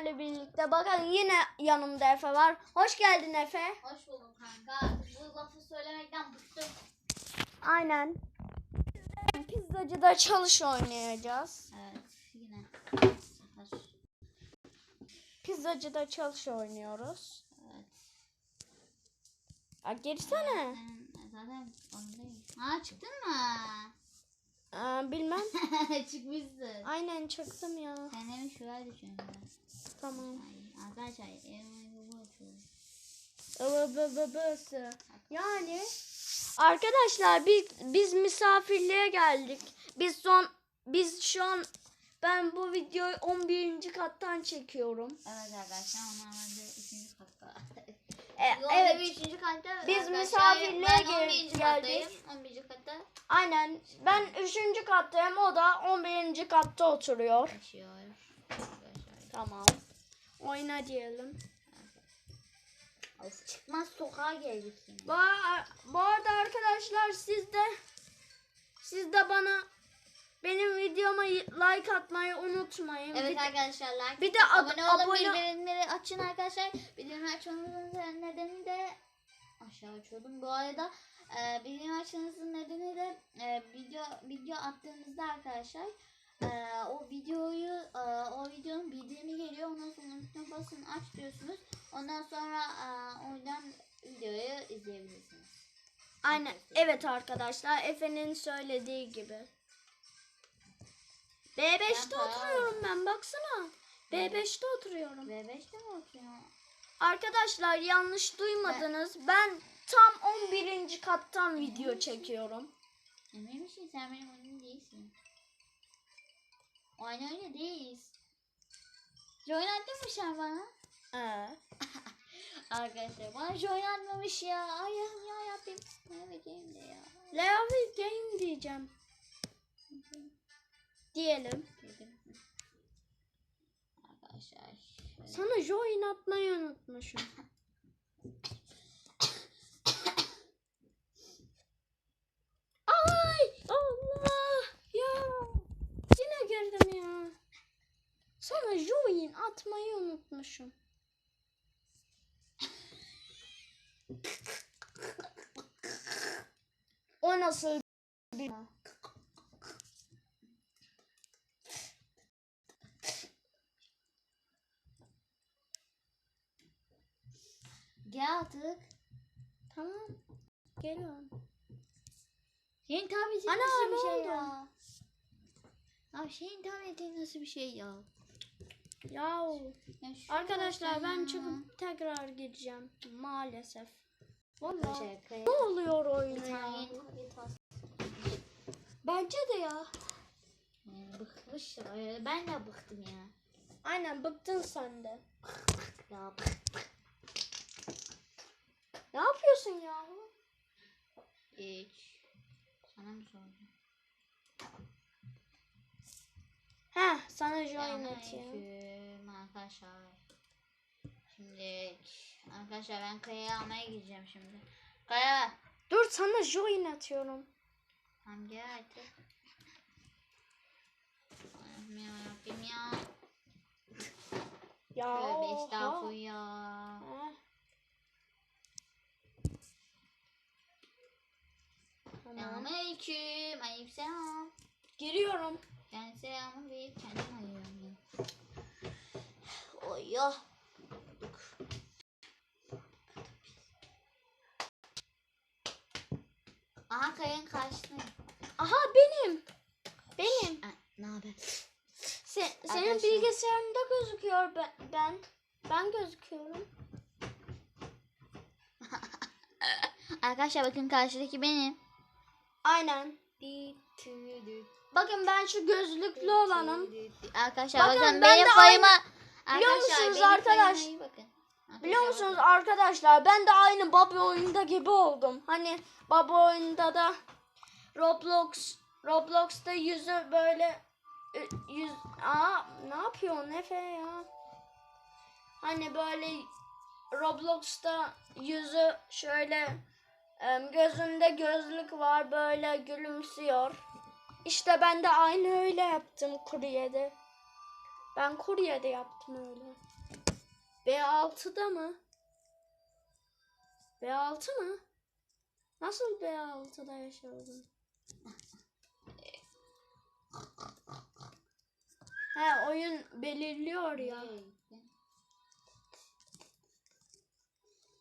sizlerle birlikte. Bakın yine yanımda Efe var. Hoş geldin Efe. Hoş buldum kanka. Bu lafı söylemekten bıktım. Aynen. Pizzacıda çalış oynayacağız. Evet yine. Pizzacıda çalış oynuyoruz. Evet. Ya girsene. Zaten ondayım. Ha çıktın mı? Aa, bilmem. Çıkmışsın. Aynen çıktım ya. Kendimi şuraya düşünüyorum. Tamam. Ay, arkadaşlar evime bu açıyorum. Babası. Yani arkadaşlar biz biz misafirliğe geldik. Biz son biz şu an ben bu videoyu 11. kattan çekiyorum. Evet arkadaşlar bende 3. katta. E, Yo, evet. evet. 3. katta. Biz arkadaşlar, misafirliğe ben gel- 11. geldik. kattayım. 11. katta Aynen. Ben 3. kattayım. O da 11. katta oturuyor. yaşıyor. Arkadaşlar. Tamam. Oyna diyelim. Of, çıkmaz sokağa geldik yine. Bu, bu arada arkadaşlar siz de siz de bana benim videoma like atmayı unutmayın. Evet Bir arkadaşlar like bir de ab- abone olun abone- bildirimleri açın arkadaşlar. Bildirim açmanızın nedeni de aşağı açıyordum. Bu arada e, bildirim açmanızın nedeni de e, video video attığınızda arkadaşlar e, o videoyu e, o videonun bildirimi geliyor. Ondan sonra üstüne basın aç diyorsunuz. Ondan sonra e, oradan videoyu izleyebilirsiniz. Aynen. Evet arkadaşlar Efe'nin söylediği gibi. B5'te Ben- oturuyorum ben baksana. B5'te oturuyorum. V5'te mi oturuyor? Arkadaşlar yanlış duymadınız. Ben tam 11. kattan video çekiyorum. Emin misin sen benim oyunum değilsin. Aynı öyle değiliz. Join attın mı sen bana? Ee, Arkadaşlar bana join atmamış ya. Allah'ım ya Rabbim. Ne bekeyim de ya. Level Game diyeceğim. Diyelim. Arkadaşlar. şöyle- Sana join atmayı unutmuşum. Ay Allah ya. Yine girdim ya. Sana join atmayı unutmuşum. O nasıl bir... Gel artık. Tamam. Geliyorum. Senin tabletin Ana, nasıl bir şey oldu? ya? Ya senin tabletin nasıl bir şey ya? Ya şu Arkadaşlar ben ya. çıkıp tekrar gideceğim. Maalesef. Vallahi. Şaka Ne oluyor oyuna ya? Bence de ya. Yani bıkmış ya. Ben de bıktım ya. Aynen bıktın sen de. Ya Ne yapıyorsun ya? Hiç. Sana mı soracağım? Heh sana join. Selamünaleyküm arkadaşlar. Şimdi arkadaşlar ben Kaya'yı almaya gideceğim şimdi. Kaya. Dur sana join atıyorum. Tamam gel artık. Allah'ım ya Rabbim ya. Ya Tövbe estağfurullah ya. Heh. Tamam. Aleykümselam. Giriyorum. Yani selamı verip kendim arıyorum ya. Oy ya. Aha kayın kaçtı. Aha benim. Benim. Ne haber? Se- senin Arkadaşlar. bilgisayarında gözüküyor ben. Ben, ben gözüküyorum. Arkadaşlar bakın karşıdaki benim. Aynen. Bakın ben şu gözlüklü olanım. Arkadaşlar Bakın, bakın, ben benim de payıma. Biliyor Arkadaşlar, musunuz arkadaş? bakın. Biliyor Arkadaşlar musunuz bakın. arkadaşlar ben de aynı Bobby oyunda gibi oldum. Hani Bobby oyunda da Roblox Roblox'ta yüzü böyle yüz Aa ne yapıyorsun Efe ya? Hani böyle Roblox'ta yüzü şöyle gözünde gözlük var böyle gülümsüyor. İşte ben de aynı öyle yaptım kuryede. Ben Kore'de yaptım öyle. B6'da mı? B6 mı? Nasıl B6'da yaşadın? He oyun belirliyor ya. Nereye gitti?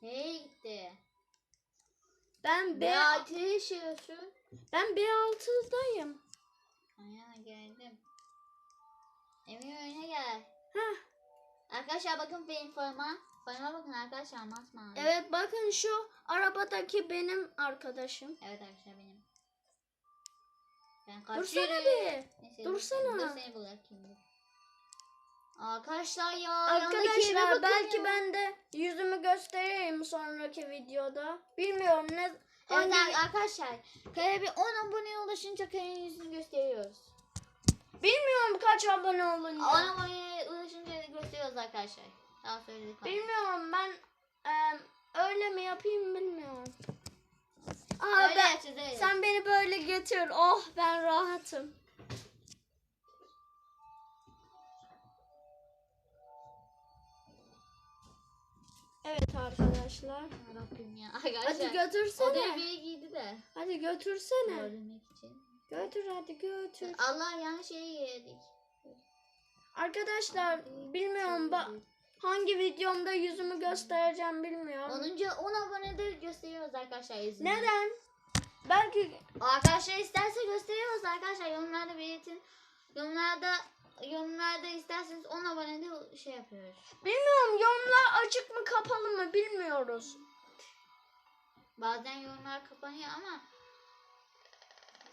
Nereye gitti? Ben B B6'ya yaşıyorsun. ben B6'dayım. Aynen geldim. Emir oyuna gel. Heh. Arkadaşlar bakın benim forma. Forma bakın arkadaşlar masmavi. Evet bakın şu arabadaki benim arkadaşım. Evet arkadaşlar benim. Ben Dursana kaçıyorum. bir. Neyse, dursana. Dur seni bırakayım. Arkadaşlar ya. Arkadaşlar belki ben de yüzümü göstereyim sonraki videoda. Bilmiyorum ne Evet hangi arkadaşlar. Kaya bir 10 aboneye ulaşınca Kaya'nın yüzünü gösteriyoruz. bilmiyorum kaç abone 10 olunca. aboneye ulaşınca gösteriyoruz arkadaşlar. Daha söyledik. Bilmiyorum ben em, öyle mi yapayım bilmiyorum. Aa, Öyle ben- yapacağız öyle. sen beni böyle getir. Oh ben rahatım. Evet arkadaşlar. Rabbim ya. Hadi Arkadaşlar. götürsene. Odaya biri giydi de. Hadi götürsene. Görmek için. Götür hadi götür. Allah yanlış yere yedik. Arkadaşlar bilmiyorum ba- hangi videomda yüzümü göstereceğim bilmiyorum. 10. 10 abonede gösteriyoruz arkadaşlar yüzünü. Neden? Belki Arkadaşlar isterse gösteriyoruz arkadaşlar. Yorumlarda belirtin. Yorumlarda yorumlarda isterseniz 10 abonede şey yapıyoruz. bilmiyorum yorumlar açık mı kapalı mı bilmiyoruz. Bazen yorumlar kapanıyor ama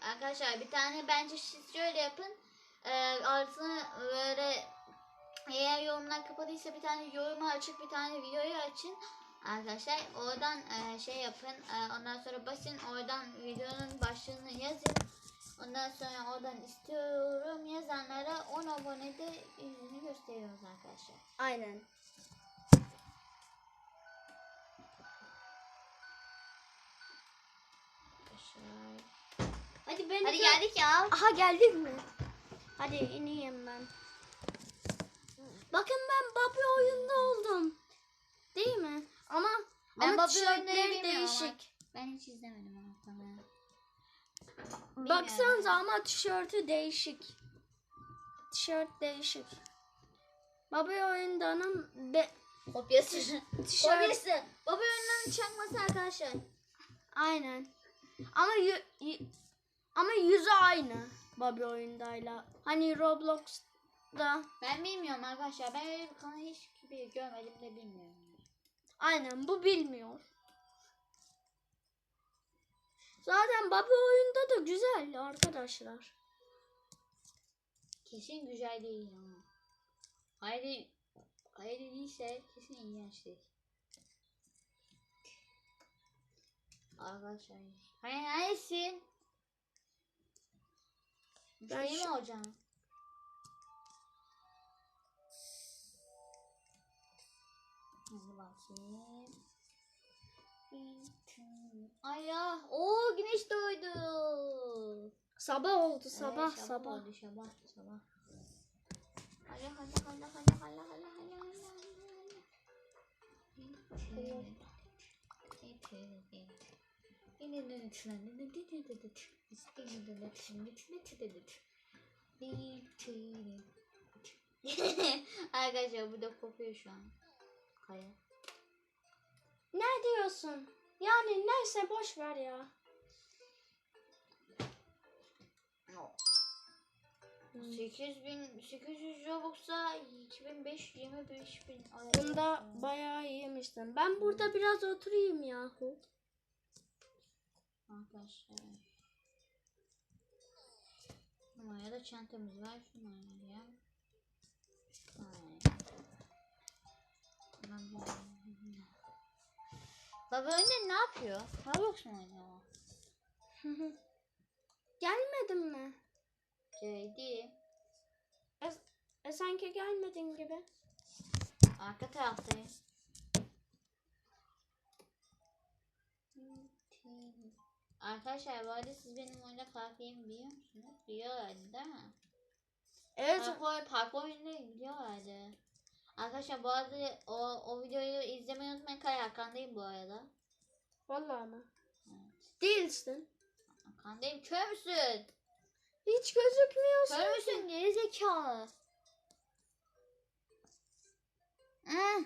arkadaşlar bir tane bence siz şöyle yapın. Ee, altını böyle eğer yorumlar kapalıysa bir tane yorumu açık bir tane videoyu açın. Arkadaşlar oradan e, şey yapın. E, ondan sonra basın oradan videonun başlığını yazın. Ondan sonra oradan istiyorum yazanlara 10 abonede yüzünü gösteriyoruz arkadaşlar. Aynen. Hadi beni Hadi geldik ya. Aha geldik mi? Hadi ineyim ben. Bakın ben Bobby oyunda oldum. Değil mi? Ama Ben ama Bobby tişörtleri bilmiyorum ama. değişik. Ben hiç izlemedim ama tamam. Baksanıza ama tişörtü değişik. Tişört değişik. Bobby oyundanın be Kopyası. tişört Kopyası. Baba önünden çakması arkadaşlar. aynen. Ama yü- yü- ama yüzü aynı Bobby oyundayla. Hani Roblox'da Ben bilmiyorum arkadaşlar. Ben öyle bir kanal hiç gibi görmedim de bilmiyorum. aynen bu bilmiyor. Zaten Bobby oyunda da güzel arkadaşlar. Kesin güzel değil ama. Hayır, hayır değilse kesin iğrençtir. Arkadaşlar. Hayır neredesin? Ben Müşteri mi hocam? Hadi bakayım. Ay ya. Oo güneş doğdu. Sabah oldu sabah Evet, sabah. oldu, sabah sabah. Hala hala hala hala hala hala hala hala Arkadaşlar burada kopuyor şu an. Kaya. Ne diyorsun? Yani neyse boş ver ya. Hmm. 8800 Robux'a 2500 25 bin. Bunda bayağı iyiymişsin. Ben burada biraz oturayım yahu. Arkadaşlar. Numara da çantamız var. Şunu ayarlayalım. Aynen. Bu- Baba önde ne yapıyor? Roblox mu oynuyor? Gelmedin mi? Geldi. E, e sanki gelmedin gibi. Arka taraftayım. Arkadaşlar bu arada siz benim oyunda karakterimi biliyor musunuz? Biliyorlardı değil mi? Evet. Parkur oyunu gidiyor herhalde. Arkadaşlar bu arada o, o videoyu izlemeyi unutmayın. Kaya Hakan'dayım bu arada. Vallahi mı? Evet. Değilsin. Hakan'dayım. Kör müsün? Hiç gözükmüyorsun. Kör müsün? Geri zekalı. Eh,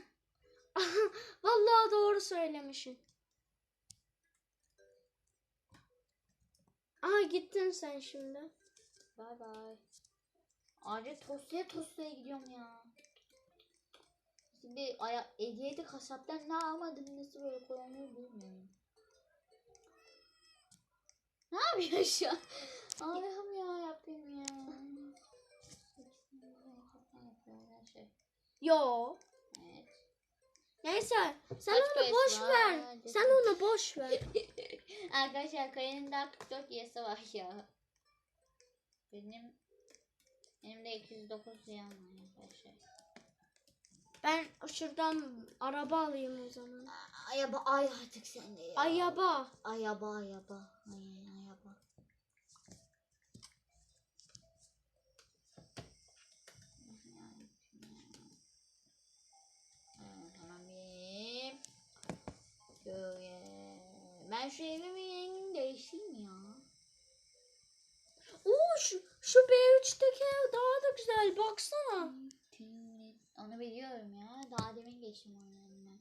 Vallahi doğru söylemişsin. Aha gittin sen şimdi. Bye bye. Acil tostuya tostuya gidiyorum ya. Şimdi aya hediyeli kasaptan ne almadım nasıl böyle koyamıyor bilmiyorum. Ne yapıyor şu an? Allah'ım ya yapayım ya. Yo. Evet. Neyse sen Kaç onu boş var? ver. Sen onu boş ver. Arkadaşlar Kaya'nın daha 44 yası var ya. Benim benim de 209 yan var arkadaşlar. Ben şuradan araba alayım o zaman. Ayaba ay artık sen de ya. Ayaba. Ayaba ayaba. Ay ayaba. Ben şu evimin rengini değiştireyim ya. Oo şu, şu B3'teki ev daha da güzel baksana. Onu biliyorum ya. Daha demin geçtim onun önüne.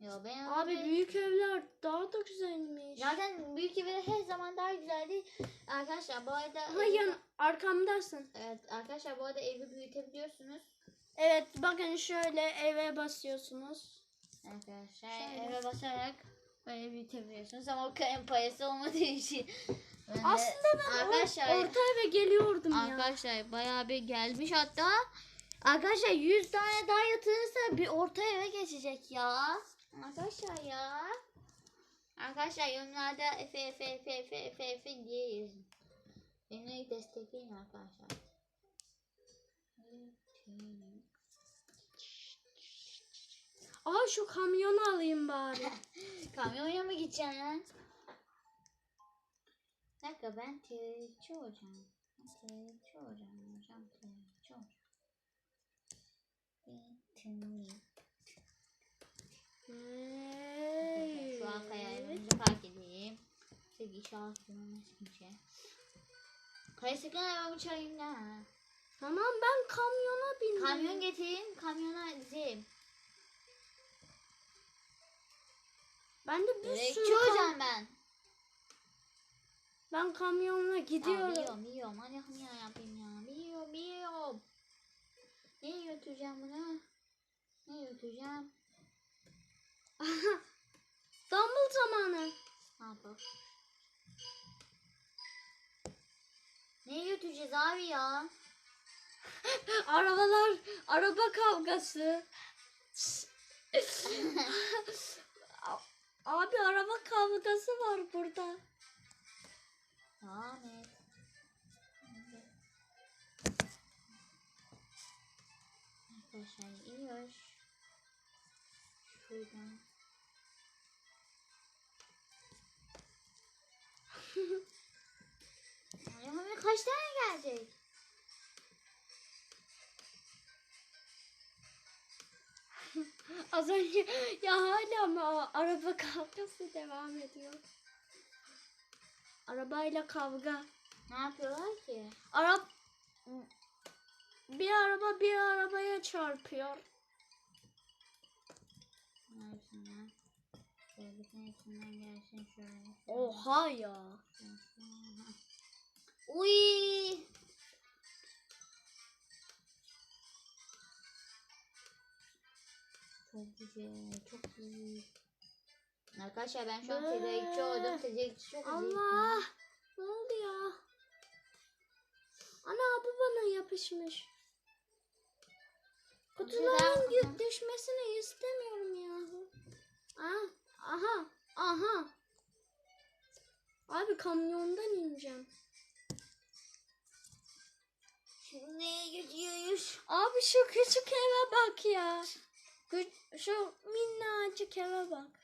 Yo ben Abi abi büyük evler daha da güzelmiş. Zaten büyük evler her zaman daha güzeldi. Arkadaşlar bu arada Hayır arkamdasın. Evet arkadaşlar bu arada evi büyütebiliyorsunuz. Evet bakın şöyle eve basıyorsunuz. Arkadaşlar Şöyle. eve basarak böyle büyütebiliyorsunuz ama o kayın parası olmadığı için. Ben Aslında ben arkadaşlar or- orta eve geliyordum ya. Arkadaşlar bayağı bir gelmiş hatta. Arkadaşlar 100 tane daha yatırırsa bir orta eve geçecek ya. Arkadaşlar ya. Arkadaşlar yorumlarda Efe Efe Efe Efe Efe Efe diye yazın. Beni destekleyin arkadaşlar. Aa şu kamyonu alayım bari. Kamyona mı gideceksin lan? Bir dakika ben TRT olacağım. TRT olacağım hocam. TRT olacağım. Hey. Şu an kayayımızı fark edeyim. Sevgi şarkının eskice. Kaya sakın arabamı çalayım da. Tamam ben kamyona bindim. Kamyon getireyim, kamyona dizeyim. Ben de bir Direkçi sürü kam- hocam ben. Ben kamyonla gidiyorum. biliyorum, biliyorum. Allah'ım ya yapayım ya. Biliyorum, biliyorum. Nereye götüreceğim bunu? Nereye götüreceğim? Dumble zamanı. Ne yapalım? Nereye götüreceğiz abi ya? Arabalar, araba kavgası. Abi araba kavgası var burada. Devam et. Arkadaşlar iniyoruz. Şuradan. Allah'ım kaç tane gelecek? Az önce ya hala ama araba kavgası devam ediyor. Arabayla kavga. Ne yapıyorlar ki? Arab bir araba bir arabaya çarpıyor. Neresinden? Gelsin şöyle. Oha ya. Uy. Çok güzel, çok iyi. Arkadaşlar ben şu an tedarikçi oldum. Tedarikçi çok Allah. Ne oldu ya? Ana bu bana yapışmış. Kutuların gü- düşmesini istemiyorum ya. Ah, aha, aha. Abi kamyondan ineceğim. Şimdi gidiyoruz? Abi şu küçük eve bak ya. Şu minnacık eve bak.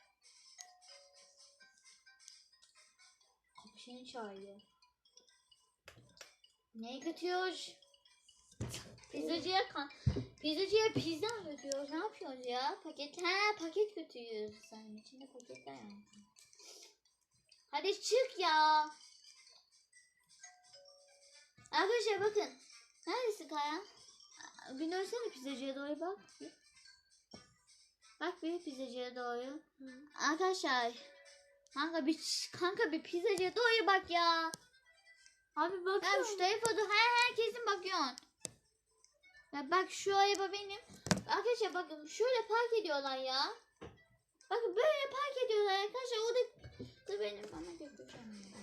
Çin çayı. Ne götürüyor? Pizzacıya kan pizzacıya pizza mı götürüyoruz? Ne yapıyoruz ya? Paket ha paket götürüyoruz. Sen içinde paketler var. Hadi çık ya. Arkadaşlar bakın. Neredesin Kaya? Bir dönsene pizzacıya doğru bak. Bak bir pizzacıya doğru. Arkadaşlar. Kanka bir kanka bir pizzacıya doğru bak ya. Abi Ya bakıyorum. şu tarafa doğru her herkesin bakıyorsun. Ya bak şu araba benim. Arkadaşlar bakın şöyle park ediyorlar ya. Bakın böyle park ediyorlar arkadaşlar. O da, da benim bana götüreceğim. ya.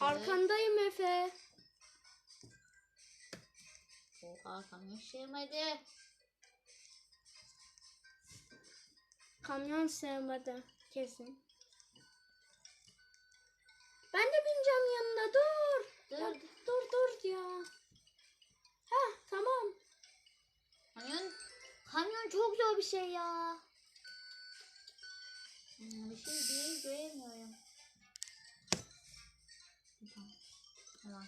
Arkandayım Efe. O arkam yaşayamadı. Kamyon sevmedi kesin. Ben de bineceğim yanına dur. Ya, Dur. dur dur ya. Ha tamam. Kamyon, kamyon çok zor bir şey ya. Hmm, bir şey değil göremiyorum. Tamam.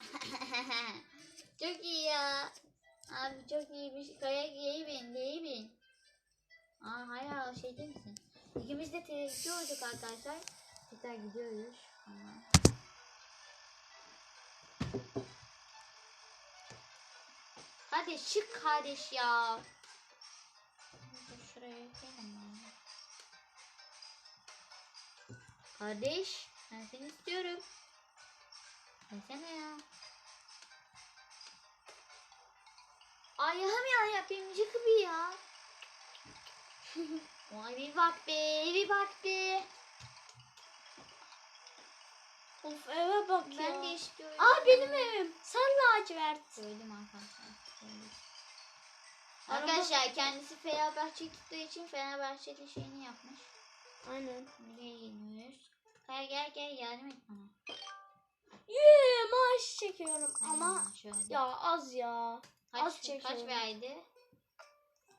Çok iyi ya. Abi çok iyiymiş. Kaya iyi bin, iyi bin. Aa hala şey değil misin? İkimiz de tehdit olduk arkadaşlar. Tekrar gidiyoruz. Ama. Hadi çık kardeş ya. Şuraya koyalım ya. Kardeş ben seni istiyorum. Gelsene ya. Ayağım ya yapayım bir ya. Vay bir bak be bir bak be. Of eve bak ya. Ben de istiyorum. Aa benim evim. Sen lacivert. Söyledim arkadaşlar. Arkadaşlar kendisi Fenerbahçe tuttuğu için Fenerbahçe'de şeyini yapmış. Aynen. Nereye gidiyoruz? Gel gel gel yardım et bana. Yee maaş çekiyorum ama şöyle. ya az ya. kaç, az kaç çekiyorum. verdi?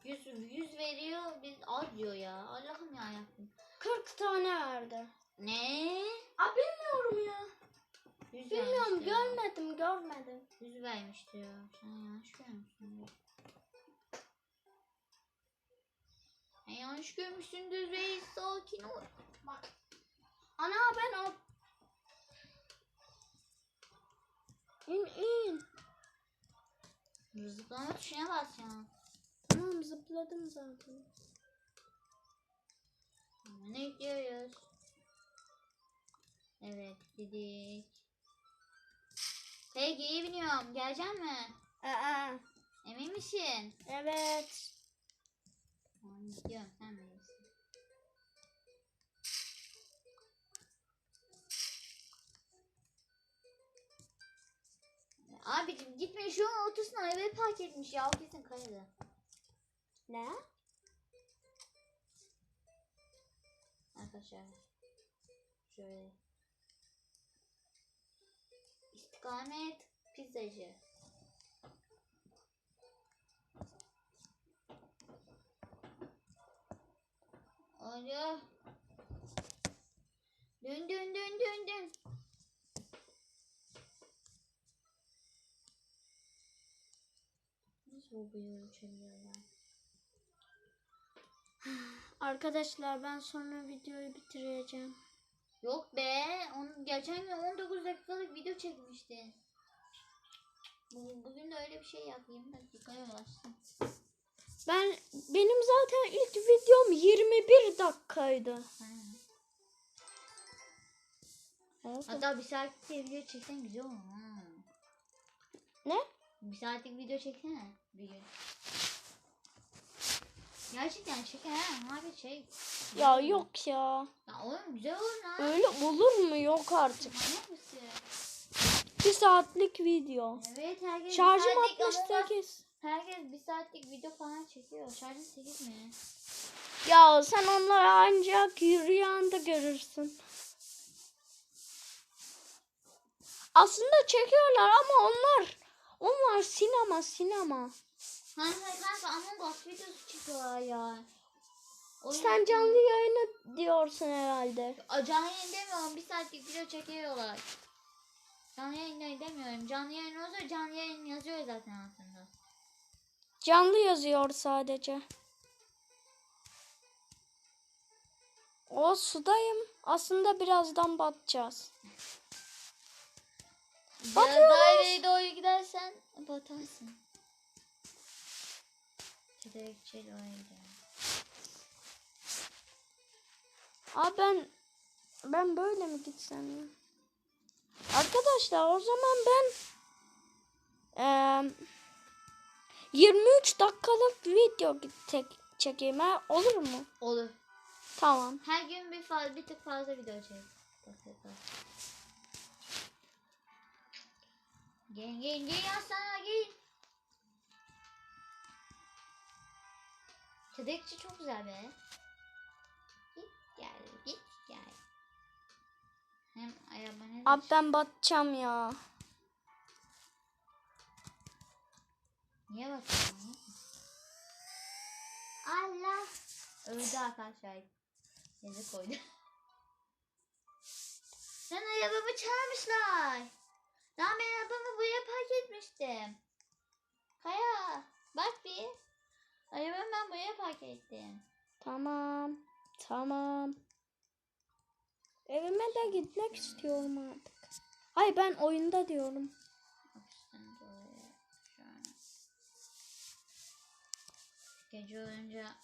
100, 100 veriyor biz az diyor ya. Allah'ım ya yaptım. 40 tane verdi. Ne? Aa bilmiyorum ya. 100 Bilmiyorum vermiş diyor. görmedim görmedim. 100 vermiş diyor. Sen yanlış görmüşsün. Sen yanlış görmüşsündür reis sakin ol. Bak. Ana ben o... İn in. Zıplama tuşuna basacaksın. Tamam zıpladım zaten. Hemen ekliyoruz. Evet gidik. Peki biniyorum. Gelecek mi? Aa, Emin misin? evet. Tamam gidiyorum sen. Abicim gitme şu an ortasına arabayı park etmiş ya. O kesin kaydı. Ne? Arkadaşlar. Şöyle. İstikamet pizzacı. Alo. Dön dön dön dön dön. Bıyığı uçabiliyorlar? Arkadaşlar ben sonra videoyu bitireceğim. Yok be. Onu, geçen gün 19 dakikalık video çekmiştin. Bu- Bugün de öyle bir şey yap. 20 dakikaya ulaşsın. Ben benim zaten ilk videom 21 dakikaydı. Ha. Hatta bir de video çeksen güzel olur. Ha. Ne? Bir saatlik video çeksene bir gün. Gerçekten çek ha. Abi çek. Ya yok ya. Ya oğlum güzel olur lan. Öyle olur mu? Yok artık. Manyak mısın? 1 saatlik video. Evet herkes bir Şarjım saatlik ama- 68. Herkes bir saatlik video falan çekiyor. Şarjın 8 mi? Ya sen onları ancak rüyanda görürsün. Aslında çekiyorlar ama onlar onlar sinema sinema. Kanka kanka Among Us videosu çıkıyor ya. Oyun- Sen canlı yayını diyorsun herhalde. Aa, Canlı yayın demiyorum. Bir saatlik video çekiyorlar. Canlı yayın demiyorum. Canlı yayın olsa canlı yayın yazıyor zaten altında. Canlı yazıyor sadece. O sudayım. Aslında birazdan batacağız. Biraz Batıyoruz. daireye doğru gidersen batarsın. Çekirdekçeli oraya gidelim. Abi ben ben böyle mi gitsem ya? Arkadaşlar o zaman ben eee 23 dakikalık video tek çekeyim ha olur mu? Olur. Tamam. Her gün bir fazla bir tık fazla video çek. Gel gel gel aslanlar gel. Çedekçi çok güzel be. Git gel git gel. Hem ayağıma ne Abi ben batacağım ya. Niye bakıyorsun? Allah. Öldü arkadaşlar. Yazık koydu. Lan arabamı çalmışlar. Lan ben arabamı buraya park etmiştim. Kaya bak bir. Arabamı ben buraya park ettim. Tamam. Tamam. Evime de gitmek istiyorum artık. Ay ben oyunda diyorum. Gece olunca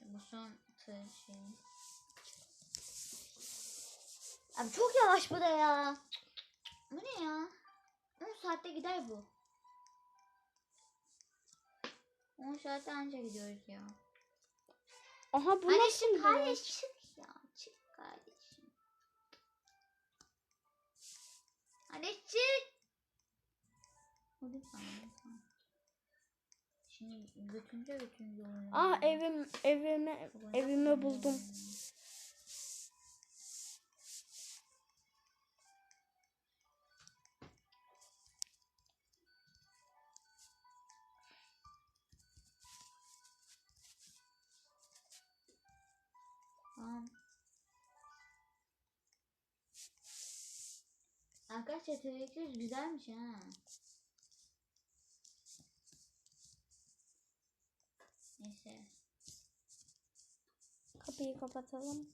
bu son tır şey. Abi çok yavaş bu da ya. Bu ne ya? 10 saatte gider bu. 10 saatte anca gidiyoruz ya. Aha bu Hadi nasıl çık çık ya. Çık kardeşim. Hadi çık. Hadi tamam. Şimdi götünce götünce oynuyor. Aa evim evime evimi buldum. Arkadaşlar tevekkül güzelmiş ha. Neyse. Kapıyı kapatalım.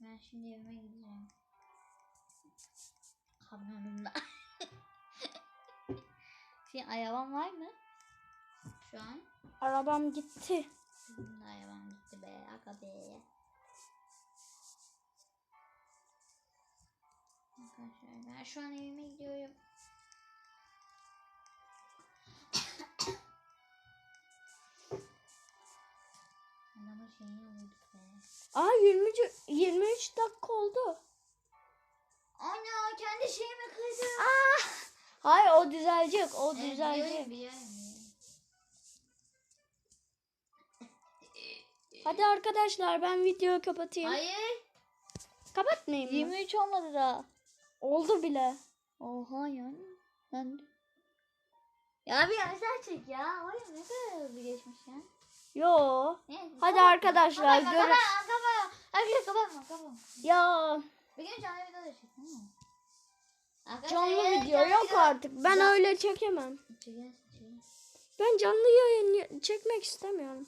Ben şimdi evime gideceğim. Kamyonumla. Senin araban var mı? Şu an. Arabam gitti. Benim de arabam gitti be. Aga be. Arkadaşlar ben şu an evime gidiyorum. Adamın şeyini vurduk be. Aa 20 23 dakika oldu. Ana kendi şeyimi kırdım. Aa! Hayır o düzelecek. O Evet, düzelecek. biliyorum, biliyorum. Hadi arkadaşlar ben videoyu kapatayım. Hayır. Kapatmayayım mı? 23 olmadı da. Oldu bile. Oha yani. Ben Ya bir yaşlar çek ya. Ya ne kadar hızlı geçmiş ya. Yo. Neyse, Hadi kapatma. arkadaşlar, Kapatma, görün- kapatma, kapatma. Herkes kapatma, kapatma. Ya Bir gün canlı video da çek. tamam canlı video yok artık. Ben Ya- öyle çekemem. Ben canlı yayın çekmek istemiyorum.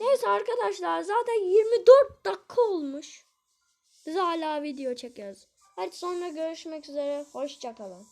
Neyse arkadaşlar zaten 24 dakika olmuş. Biz hala video çekiyoruz. Hadi sonra görüşmek üzere. Hoşçakalın.